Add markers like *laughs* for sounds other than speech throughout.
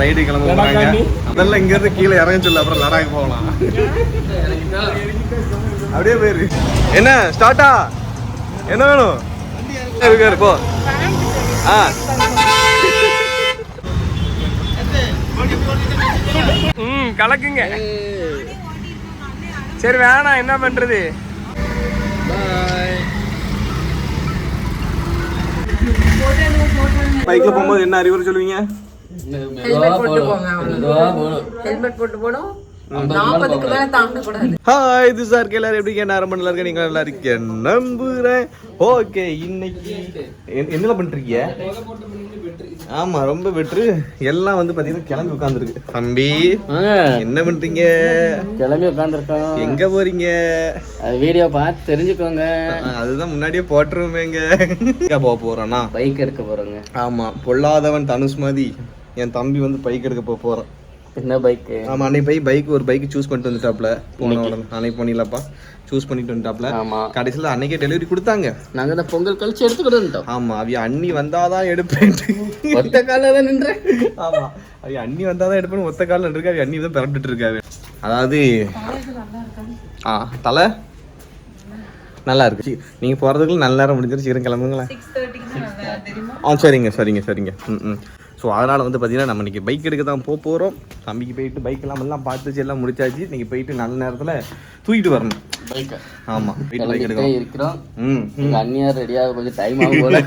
Ride கிளம்ப போறாங்க அதெல்லாம் இங்க இருந்து கீழே இறங்க சொல்ல அப்புறம் லடாக் போகலாம். அப்படியே போயிரு. என்ன ஸ்டார்ட்டா என்ன வேணும்? இருக்காரு போ. ஆ. ம் கலக்குங்க. சரி வேணாம் என்ன பண்றது? பைக்ல போகும்போது என்ன அறிவுரை சொல்லுவீங்க? ஹெல்மெட் போட்டு கூடாது ஹாய் இது சார் எல்லாரும் எப்படி நான் ரொம்ப நல்லா நீங்க நல்லா நம்புறேன். ஓகே இன்னைக்கு என்- என்னல பண்ணிருக்கீங்க ஆமா ரொம்ப பெட்ரு எல்லாம் வந்து பாத்தீங்கன்னா கிளம்பி உட்காந்துருக்கு தம்பி என்ன பண்றீங்க? கிளம்பி உட்காந்துருக்கோம் எங்க போறீங்க? அது வீடியோ பார்த்து தெரிஞ்சுக்கோங்க. அதுதான் முன்னாடியே போட்டுருவேங்க எங்க போக போறோம்னா? பைக் எடுக்க போறோங்க. ஆமா பொல்லாதவன் தனுஷ் மாதிரி என் தம்பி வந்து பைக் எடுக்க போக போறான். என்ன பைக் ஆமா அன்னைக்கு போய் பைக் ஒரு பைக் சூஸ் பண்ணிட்டு வந்துட்டாப்ல. போன உடனே. அன்னைக்கு பண்ணிடலப்பா சூஸ் பண்ணிட்டு வந்துட்டாப்ல. ஆமா. கடைசியில் அன்னைக்கே டெலிவரி கொடுத்தாங்க. நாங்க இந்த பொங்கல் கழிச்சு எடுத்துக்கிட்டு வந்துட்டோம். ஆமா அவிய அண்ணி வந்தாதான் எடுப்பேன்ட்டு. ஒத்த கால தான் நின்றேன். ஆமா அவிய அண்ணி வந்தாதான் எடுப்பேன்னு ஒத்த காலில் இருக்கு அவிய அண்ணி தான் பிறப்பிட்டு இருக்காரு அதாவது ஆ தலை? நல்லா இருக்கு. நீங்க போறதுக்குள்ள நல்ல நேரம் முடிஞ்சிருச்சு. கிளம்புங்களேன். ஆ சரிங்க சரிங்க சரிங்க. ம் ம். ஸோ அதனால் வந்து பார்த்தீங்கன்னா நம்ம இன்னைக்கு பைக் எடுக்க தான் போக போகிறோம் தம்பிக்கு போயிட்டு பைக் எல்லாம் எல்லாம் பார்த்துச்சு எல்லாம் முடிச்சாச்சு. இன்னைக்கு போயிட்டு நல்ல நேரத்தில் தூக்கிட்டு வரணும். பைக் ஆமாம் போயிட்டு பைக் எடுக்கணும் இருக்கிறோம். ம் அண்ணியார் ரெடியாக கொஞ்சம் டைம் ஆகும் போல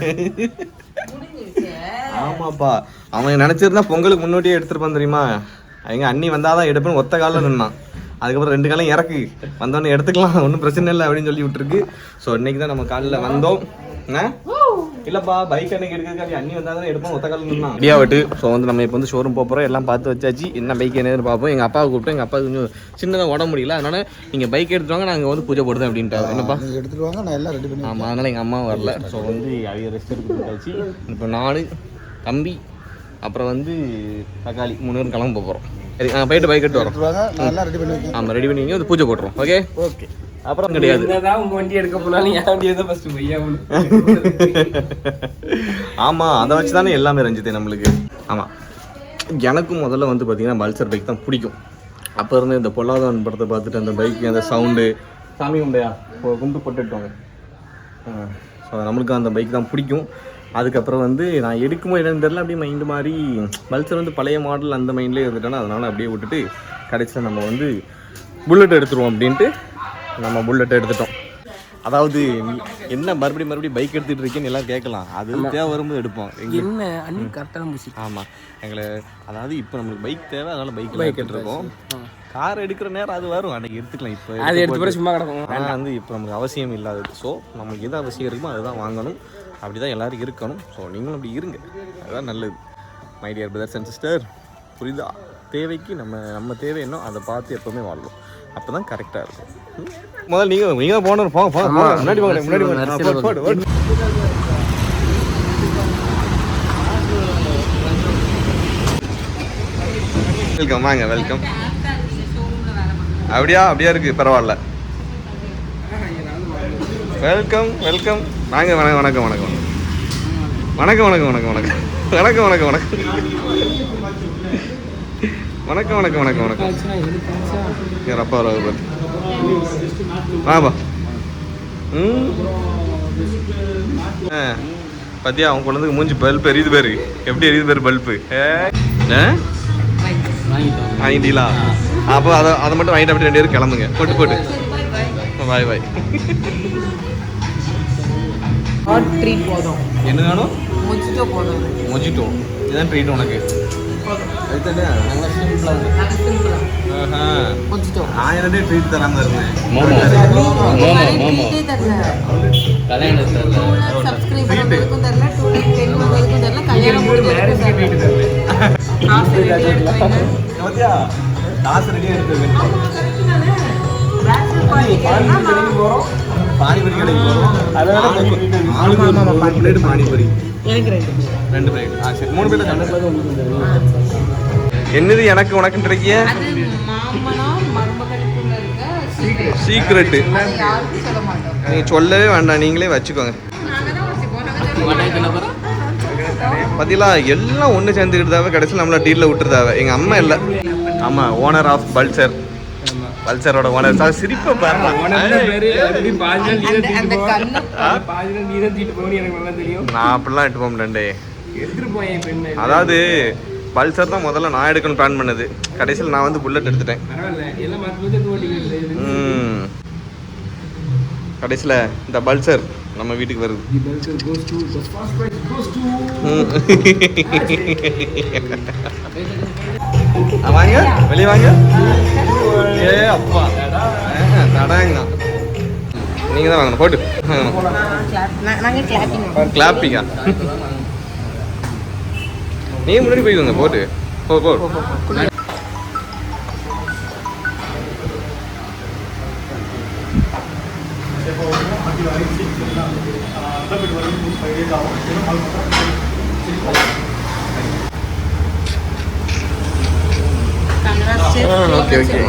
ஆமாப்பா. அவன் நினைச்சிருந்தா பொங்கலுக்கு முன்னாடியே எடுத்துருப்பான் தெரியுமா? எங்க அண்ணி வந்தாதான் எடுப்பேன்னு ஒத்த காலில் நின்னான். அதுக்கப்புறம் ரெண்டு காலம் இறக்கு. வந்தோடனே எடுத்துக்கலாம் ஒன்றும் பிரச்சனை இல்லை அப்படின்னு சொல்லி விட்டுருக்கு. ஸோ இன்னைக்கு தான் நம்ம காலையில் வந்தோம். என்ன இல்லப்பா பைக் அன்னைக்கு எடுக்கிறதுக்கு அண்ணி வந்தால் தான் எடுப்போம் ஒத்த காலில் நின்னான் ரெடியா விட்டு. ஸோ வந்து நம்ம இப்போ வந்து ஷோரூம் போக போகிறோம் எல்லாம் பார்த்து வச்சாச்சு. என்ன பைக் என்னதுன்னு பார்ப்போம். எங்கள் அப்பாவை கூப்பிட்டு எங்கள் அப்பா கொஞ்சம் சின்னதாக உடம்பு முடியல. அதனால நீங்கள் பைக் எடுத்துட்டு வாங்க. நாங்கள் வந்து பூஜை போடுதோம் அப்படின்ட்டு என்னப்பா? எடுத்துட்டு வாங்க. நான் எல்லாம் ரெடி பண்ணி ஆமாம் அதனால் எங்கள் அம்மா வரல. ஸோ வந்து அவங்க ரெஸ்ட் எடுத்துட்டாச்சு இப்போ நான் தம்பி அப்புறம் வந்து தக்காளி. மூணு பேரும் கிளம்ப போகிறோம் சரி ஆ போயிட்டு பைக் எடுத்து வரோம். ஆமாம் ரெடி பண்ணி வந்து பூஜை போட்டுரும். ஓகே ஓகே அப்புறம் கிடையாது. உங்க வண்டி எடுக்க போனாலும் என் வண்டியை தான் ஃபர்ஸ்ட் பையா ஆமாம் அதை வச்சு தானே எல்லாமே ரஞ்சித்தே நம்மளுக்கு. ஆமாம் எனக்கும் முதல்ல வந்து பார்த்தீங்கன்னா பல்சர் பைக் தான் பிடிக்கும். அப்போ இருந்து இந்த பொல்லாதவன் படத்தை பார்த்துட்டு அந்த பைக் அந்த சவுண்டு சாமி உண்டையா கும்பிட்டு போட்டுட்டுவாங்க ஸோ நம்மளுக்கு அந்த பைக் தான் பிடிக்கும். அதுக்கப்புறம் வந்து நான் எடுக்கும்போது என்னன்னு தெரியல அப்படியே மைண்டு மாதிரி பல்சர் வந்து பழைய மாடல் அந்த மைண்ட்லேயே இருந்துட்டேன்னா அதனால் அப்படியே விட்டுட்டு கடைசியில் நம்ம வந்து புல்லட் எடுத்துருவோம் அப்படின்ட்டு நம்ம புல்லட் எடுத்துட்டோம். அதாவது என்ன மறுபடியும் மறுபடியும் பைக் எடுத்துட்டு இருக்கேன்னு எல்லாம் கேட்கலாம். அது தேவை வரும்போது எடுப்போம். என்ன அண்ணி கரெக்டான முடிச்சு ஆமாம் எங்களை அதாவது இப்போ நம்மளுக்கு பைக் தேவை அதனால பைக் பைக் எடுத்துருக்கோம் கார் எடுக்கிற நேரம் அது வரும். அன்னைக்கு எடுத்துக்கலாம். இப்போ அது எடுத்து சும்மா கிடக்கும். ஆனால் வந்து இப்போ நமக்கு அவசியம் இல்லாதது. ஸோ நமக்கு எது அவசியம் இருக்குமோ அதுதான் வாங்கணும். அப்படி தான் எல்லோரும் இருக்கணும். ஸோ நீங்களும் அப்படி இருங்க. அதுதான் நல்லது. My dear brothers and sister புரியுதா? தேவைக்கு நம்ம நம்ம தேவை என்ன அதை பார்த்து எப்போவுமே வாழ்வோம். அப்போ தான் கரெக்டாக இருக்கும்? முதல்ல நீங்கள் நீங்கள் போகணும். போங்க போங்க. முன்னாடி போங்க முன்னாடி. வெல்கம் வாங்க வெல்கம் அப்படியா? அப்படியா இருக்கு? பரவாயில்ல. வெல்கம் வெல்கம் வாங்க வணக்கம் வணக்கம் வணக்கம். வணக்கம் வணக்கம் வணக்கம் வணக்கம். வணக்கம் வணக்கம் வணக்கம். வணக்கம் வணக்கம் வணக்கம் வணக்கம். யார் அப்பா வர பாரு. வாப்பா ம்? ஆ பத்தியா அவன் குழந்தைக்கு மூஞ்சி பல்ப் எரியுது பாரு. எப்படி எரியுது பாரு பல்பு வாங்கிட்டீங்களா? அப்போ அதை அதை மட்டும் வாங்கிட்டு அப்படி ரெண்டு பேரும் கிளம்புங்க. போட்டு போட்டு. பாய் பாய். ஹாட் ட்ரீட் போதும். என்ன வேணும்? மொஜிட்டோ போதும். மொஜிட்டோ இதான் ட்ரீட் உனக்கு. ஆயிரண்டே ட்ரீட் தராம இருந்தேன். காசு ரெடியா எடுத்து போறோம். பானிபூரி கடைக்கு போகிறோம் பிளேட் பானிபூரி. ரெண்டு பிளேட் ஆ சரி. மூணு பிளேட் என்னது எனக்கு உனக்குன்னு இருக்கிய சீக்ரெட் நீங்க சொல்லவே வேண்டாம். நீங்களே வச்சுக்கோங்க. பார்த்தீங்களா எல்லாம் ஒன்று சேர்ந்துக்கிட்டு தாவே கடைசியில் நம்மளை டீலில் விட்டுருதாவே. எங்கள் அம்மா இல்லை. ஆமாம் ஓனர் ஆஃப் பல்சர் பல்சரோட ஓனர் சார் சிரிப்பை நான் அப்படிலாம் எட்டு போக மாட்டேன்டே. அதாவது பல்சர் தான் முதல்ல நான் எடுக்கணும் பிளான் பண்ணது. கடைசியில் நான் வந்து புல்லட் எடுத்துட்டேன். ம். கடைசியில் இந்த பல்சர் நம்ம வீட்டுக்கு வருது. ம். வாங்க. வெளியே வாங்க. ஏ அப்பா. தடாங்கண்ணா நீங்கள் தான் வாங்கணும். போட்டு. கிளாப்பிங்கா நீ முன்னாடி போய்க்கோங்க போட்டு. போ போ. ஓகே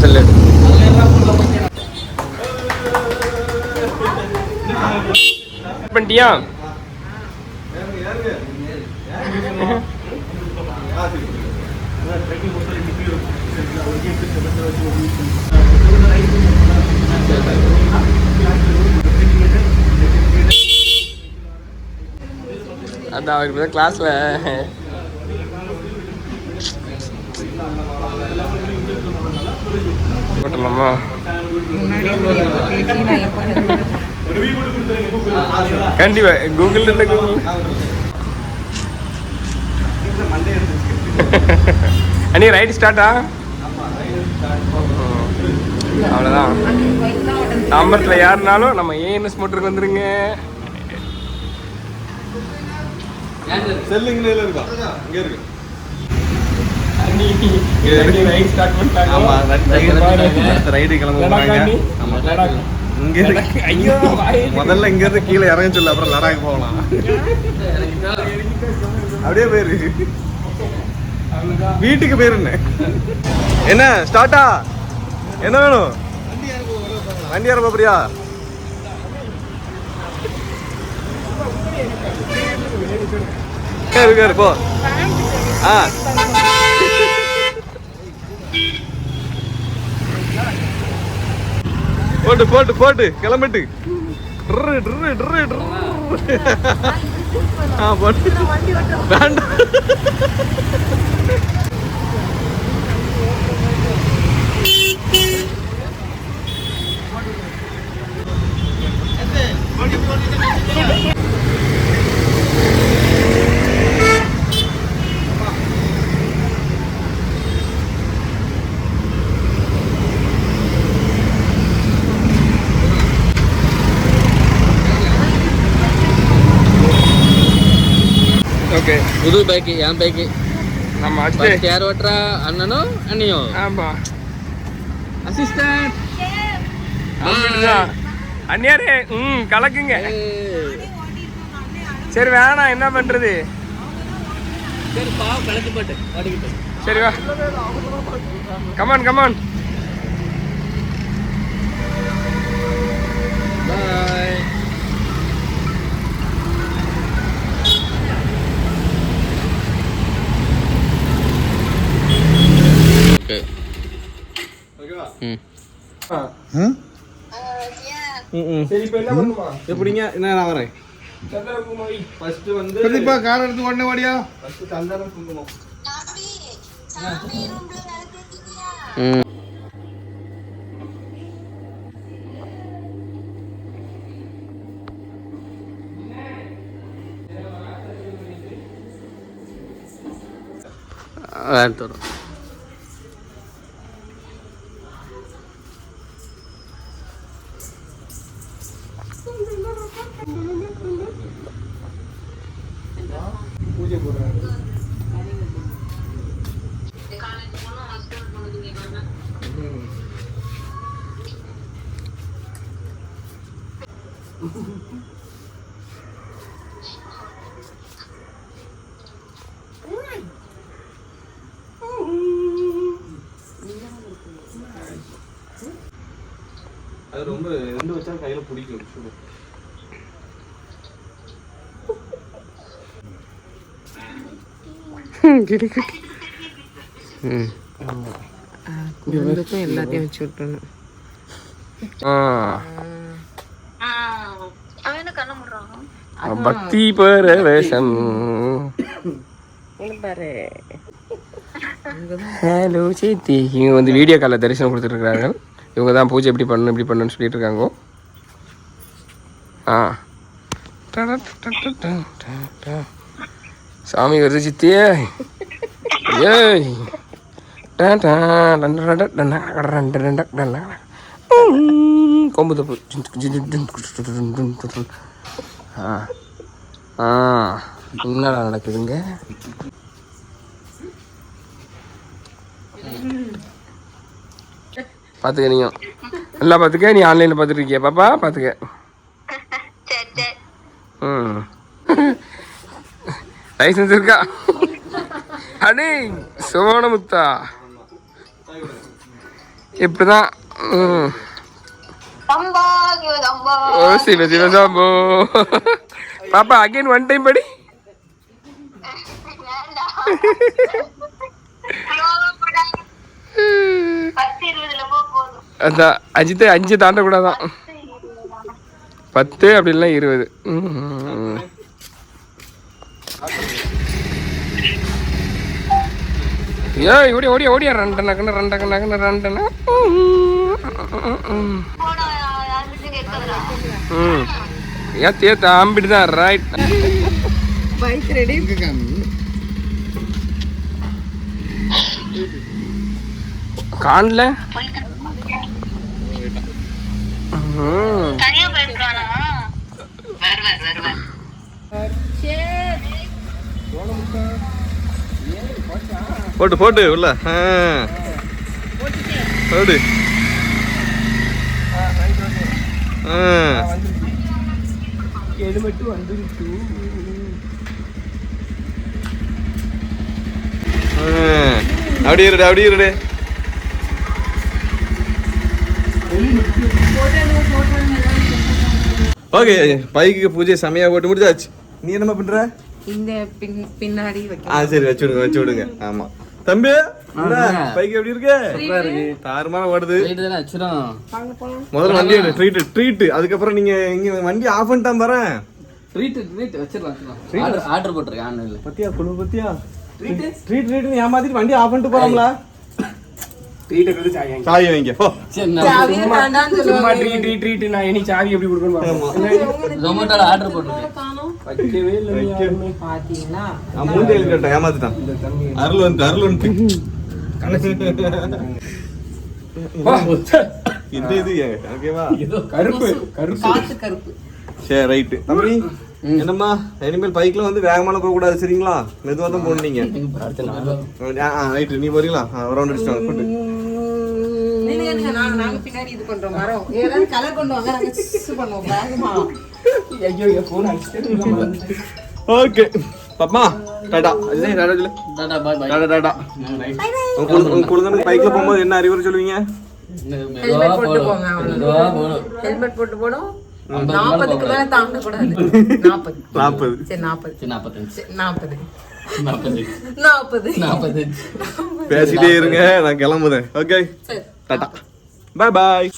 ஒரு நம்ம செல்லு. பண்ணிட்டியா? அதான் அவருக்கு கிளாஸ்ல போட்டலாமா கண்டிப்பா. கூகுள் இல்லை கூகுள் அண்ணி ரைட் ஸ்டார்ட்டா அவ்வளோதான் தாம்பரத்தில் யாருனாலும் நம்ம ஏஎன்எஸ் மோட்டருக்கு வந்துருங்க. செல்லுங்க இருக்கா? இங்கே இருக்கு. ரைட் ஸ்டார்ட் கிளம்ப போறாங்க இங்க ஐயோ முதல்ல இங்க இருந்து கீழே இறங்க சொல்லு அப்புறம் லடாக் போகலாம். அப்படியே போயிரு வீட்டுக்கு போயிருன்னு என்ன? ஸ்டார்ட்டா என்ன வேணும்? வண்டி ஏற போறியா? இருக்கு இருக்கு போ. ஆ. போட்டு போட்டு போட்டு கிளம்பிட்டு ட்ரு, ட்ரு, ட்ரு, ட்ரு. ஆ போட்டு வேண்டாம் புது பைக்கு என் பைக்கு நம்ம ஃபர்ஸ்ட் ஓட்டுறா அண்ணனும் அண்ணியும் ஆமா. அசிஸ்டன்ட் அண்ணியாரே ம் கலக்குங்க. சரி வேணாம் என்ன பண்றது? சரி வா. கமான் கமான் எப்படிங்க என்ன நான் வரேன் இப்போ கார் எடுத்து உடனே வாடியா ம் வேறு அது ரொம்ப ரெண்டு வச்சா கையில பிடிக்கும். சுடு. குழந்தைக்கும் எல்லாத்தையும் வச்சு பக்தி பரவேசம் பாரு. ஹலோ சேத்தி. இவங்க வந்து வீடியோ காலில் தரிசனம் கொடுத்துருக்காங்க இவங்க தான் பூஜை எப்படி பண்ணணும் இப்படி பண்ணணும்னு சொல்லிட்டு இருக்காங்க ஆ சாமி வருது சித்தியே ஏய் டா கொம்பு தப்பு ஆ ஆ என்னடா நடக்குதுங்க பார்த்துக்க நீயும். நல்லா பார்த்துக்க நீ ஆன்லைனில் பார்த்துட்டு இருக்கியா பாப்பா பார்த்துக்க ம். லைசன்ஸ் இருக்கா? அடே சோனமுத்தா இப்படிதான் ம். ஓ சிவ சிவ சாம்போ. பாப்பா அகைன் ஒன் டைம் படி. அதான் அஜித்து அஞ்சு தாண்டக்கூடாதான் பத்து அப்படி இல்லைனா இருபது. ஏய் ஓடி ஓடி ஓடியா ரெண்டு நகன ரெண்டு நகன ரெண்டு ம். ஏன் தேத்த ஆம்பிட்டு தான் ரைட் பைக் ரெடி காணல? ம் போட்டு போட்டு உள்ள ஆ. போடு ஆ. ஹெல்மெட்டு வந்துருச்சு ஆ. அப்படியே இருடு அப்படியே இருடு ஓகே பைக்கு பூஜை செமையா போட்டு முடிச்சாச்சு. நீ என்ன பண்ற? இந்த பின் பின்னாடி வைக்க ஆ சரி வச்சு விடுங்க வச்சு விடுங்க. ஆமா. தம்பி பைக் எப்படி இருக்கு? தாறுமாறா ஓடுது. முதல்ல வண்டி ட்ரீட் ட்ரீட் அதுக்கப்புறம் நீங்க இங்க வண்டி ஆஃப் பண்ணிட்டான் பாறேன் ட்ரீட் ட்ரீட் வச்சிடலாம் ஆர்டர் ஆர்டர் போட்டிருக்கேன் ஆன்லைனில். பத்தியா குழு பத்தியா? ட்ரீட் ட்ரீட் ஏமாத்திட்டு வண்டி ஆஃப் பண்ணிட்டு போறாங்களா ட்ரீட் சாவி சாவி வைங்க போ சும்மா ட்ரீட் ட்ரீட் ட்ரீட் நான் இனி சாவி எப்படி கொடுக்கணும் ஜொமேட்டோல ஆர்டர் போட்டிருக்கேன். வைக்கவே இல்லை. பாத்தீங்களா? நான் மூஞ்சி எழுதிட்டேன் ஏமாத்திட்டான். அருள் வந்து அருள் வந்து இந்த இது ஓகேவா கருப்பு கருப்பு. கருப்பு. சரி ரைட்டு தம்பி என்னம்மா இனிமேல் பைக்ல வந்து வேகமான போக கூடாது சரிங்களா? மெதுவா தான் போனீங்க ரைட்டு நீ போறீங்களா? ரவுண்ட் அடிச்சுட்டு போட்டு நீங்க நீங்க நாங்க நாங்க பின்னாடி இது பண்றோம் மரம். ஏதாவது கலர் கொண்டு வாங்க நாங்க சிஸ் பண்ணுவோம் வேகமா ஐயோ ஐயோ போன் அடிச்சுட்டு ஓகே பாப்பா டாடா. அஜய் டாடா சொல்லு tata bye bye tata tata. Right உங்க குழந்தை- உங்க குழந்தைக்கு பைக்ல போகும்போது என்ன அறிவுரை சொல்லுவீங்க? ஹெல்மெட் போட்டு போங்க ஹெல்மெட் போட்டு போடும் நாற்பதுக்கு மேல தாங்க கூடாது *laughs* நாற்பது. நாற்பது. சரி நாற்பது. நாற்பத்தஞ்சு. நாற்பது. நாற்பது. நாற்பத்தஞ்சு. பேசிட்டே இருங்க நான் கிளம்புறேன். ஓகே டாடா. பாய் பாய்